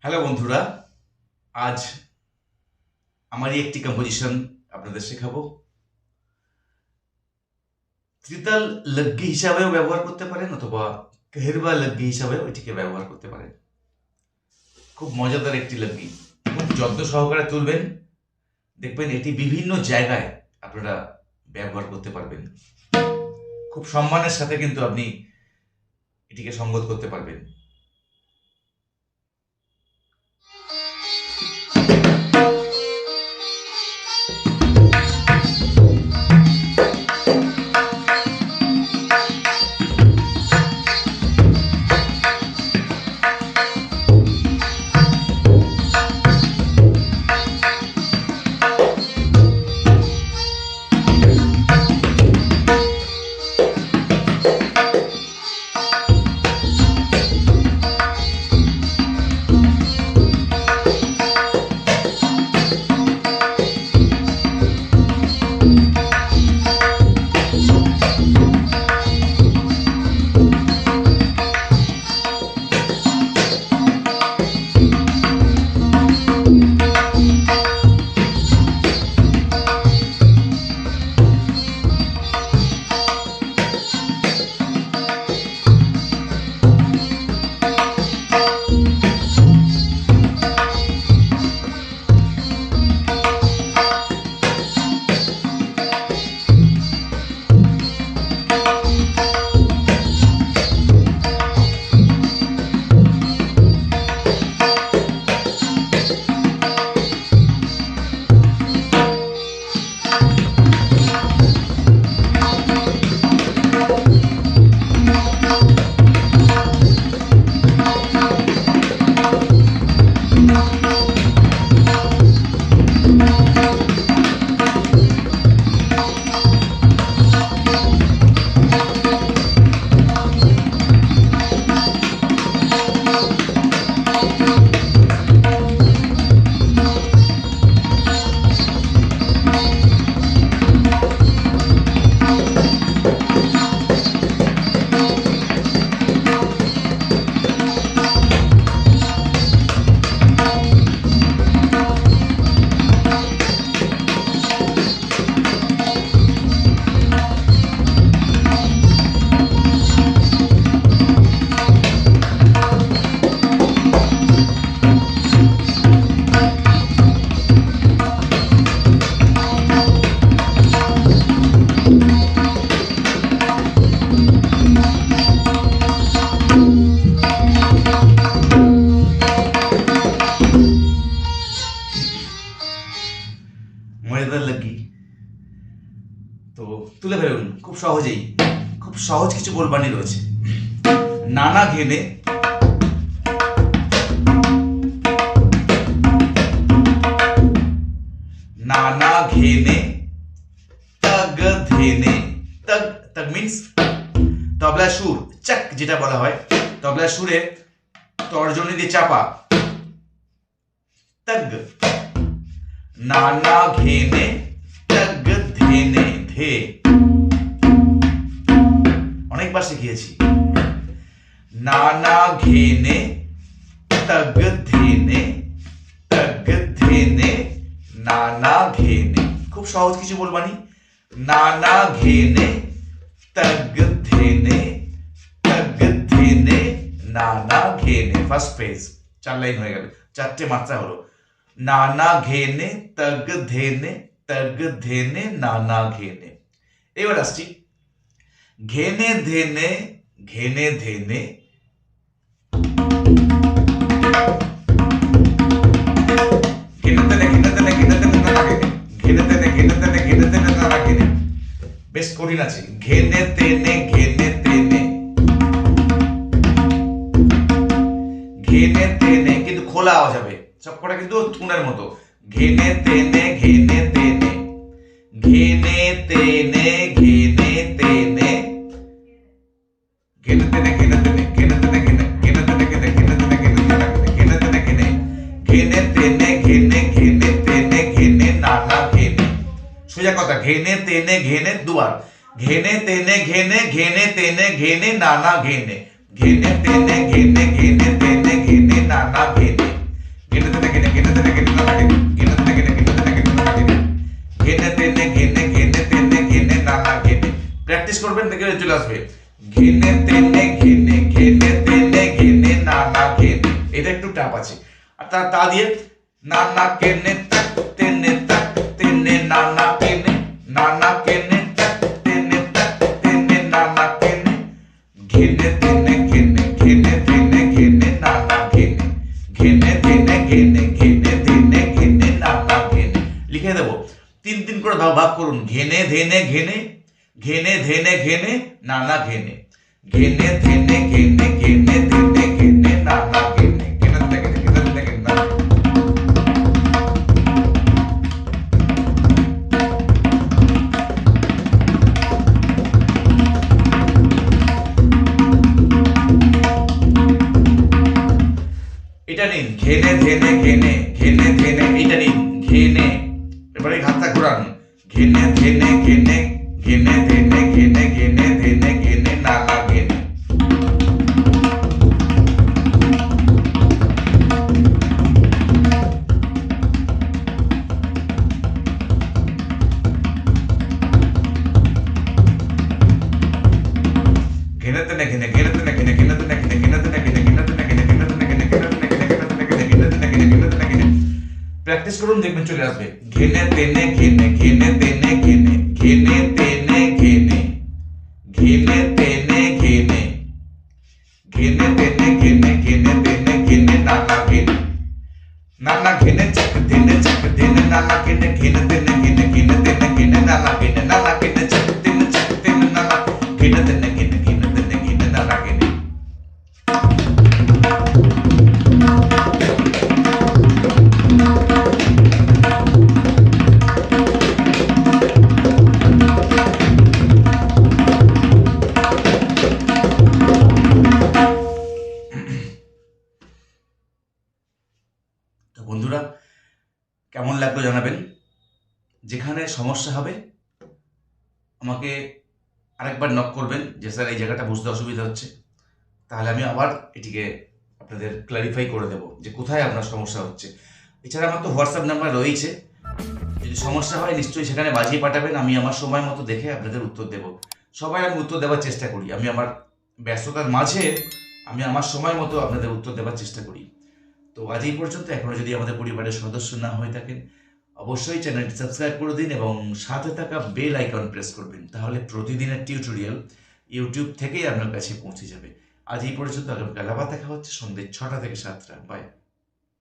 Hello বন্ধুরা, আজ আমারই একটি কম্পোজিশন আপনাদের শেখাবো। ত্রিতাল লগ্গি হিসাবেও ব্যবহার করতে পারেন অথবা কেহরবা লগ্গি হিসাবেও এটিকে ব্যবহার করতে পারেন। খুব মজাদার একটি লগ্গি। খুব যত্ন সহকারে তুলবেন। দেখবেন এটি বিভিন্ন জায়গায় আপনারা ব্যবহার করতে পারবেন। খুব সম্মানের সাথে কিন্তু আপনি এটিকে সঙ্গত করতে পারবেন। মজাদার সহজেই, খুব সহজ কিছু বলবানি রয়েছে। নানা ঘেনে নানা ঘেনে, তগ ধেনে, তগ তগ মিন্স তবলা সুর, চাক যেটা বলা হয়। তবলা সুরে তর্জনী দিয়ে চাপা। তগ, নানা ঘেনে, তগ ধেনে, ধে। অনেকবার শিখিয়েছি। নানা ঘেনে, তগ ধেনে তগ ধেনে, নানা ঘেনে। খুব সহজ কিছু বলবানি নানা ঘেনে, তগ ধেনে তগ ধেনে, নানা ঘেনে। ফার্স্ট পেজ চার লাইন হয়ে গেল। চারটে মাত্রা হলো। নানা ঘেনে, তগ ধেনে তগ ধেনে, নানা ঘেনে। এবার আসছি ঘেনে ধেনে ঘেনে ধেনে। বেশ কঠিন আছে। ঘেনে তেনে ঘেনে তেনে ঘেনে তেনে কিন্তু খোলা আওয়াজ হবে। সবকটা কিন্তু থুনের মতো। ঘেনে তেনে ঘেনে তেনে ঘেনে তেনে ঘেনে তেনে ঘেনে ঘেনে তেনে ঘেনে নানা ঘেনে সোজা কথা ঘেনে তেনে ঘেনে দুবার ঘেনে তেনে ঘেনে ঘেনে তেনে ঘেনে নানা ঘেনে ঘেনে তেনে ঘেনে ঘেনে তেনে ঘেনে নানা ঘেনে ঘেনে তেনে ঘেনে ঘেনে তেনে ঘেনে নানা ঘেনে ঘেনে তেনে ঘেনে ঘেনে তেনে ঘেনে নানা ঘেনে ঘেনে তেনে ঘেনে ঘেনে তেনে ঘেনে নানা ঘেনে প্র্যাকটিস করবেন দেখে চলে আসবে ঘেনে তেনে ता ता दिए। नाना के ने तक तेने तक तेने नाना के ने नाना के ने तक तेने तक तेने नाना के ने घेने तेने घिने घेने तेने घिने नाना के घेने घेने तेने घिने घेने तेने घिने नाना के ने लिखे देबो তিন তিন করে ভাগ ভাগ করুন ঘেনে ধেনে घिने ঘেনে ধেনে ঘেনে নানা ঘেনে ঘেনে ধেনে घिने ঘেনে ধেনে ঘেনে ধেনে ঘেনে ঘেনে ধেনে এটা নিন ঘেনে এবারে হাতটা ঘোরান ঘেনে ধেনে ঘেনে ঘেনে ধেনে ঘেনে ঘেনে ধেনে प्रॅक्टिस करून देख बच्चों क्लास में घेने तेने, घेने घेने तेने, घेने घेने तेने, घेने। घेने तेने, घेने। घेने तेने, घेने घेने तेने, घेने, नाना घेने। नाना घेने, चक, धेने चक, धेने, नाना घेने घेने तेने, घेने घेने तेने, घेने, नाना घेने বন্ধুরা, কেমন লাগবে জানাবেন? যেখানে সমস্যা হবে, আমাকে আরেকবার নক করবেন যে, স্যার, এই জায়গাটা বুঝতে অসুবিধা হচ্ছে। তাহলে আমি আবার এটিকে আপনাদের ক্লারিফাই করে দেব যে, কোথায় আপনার সমস্যা হচ্ছে। এছাড়া আমার তো হোয়াটসঅ্যাপ নাম্বার রয়েছে যদি সমস্যা হয়, নিশ্চয়ই সেখানে বাজিয়ে পাঠাবেন। আমি আমার সময় মতো দেখে আপনাদের উত্তর দেব। সবাই আমি উত্তর দেওয়ার চেষ্টা করি। আমি আমার ব্যস্ততার মাঝে আমি আমার সময় মতো আপনাদের উত্তর দেওয়ার চেষ্টা করি। তো আজ এই পর্যন্ত। এখনও যদি আমাদের পরিবারের সদস্য না হয়ে থাকেন অবশ্যই চ্যানেলটি সাবস্ক্রাইব করে দিন এবং সাথে থাকা বেল আইকন প্রেস করবেন, তাহলে প্রতিদিনের টিউটোরিয়াল ইউটিউব থেকেই আপনার কাছে পৌঁছে যাবে। আজ এই পর্যন্ত, আগামীকাল আবার দেখা হচ্ছে সন্ধ্যে ছটা থেকে সাতটা। বাই।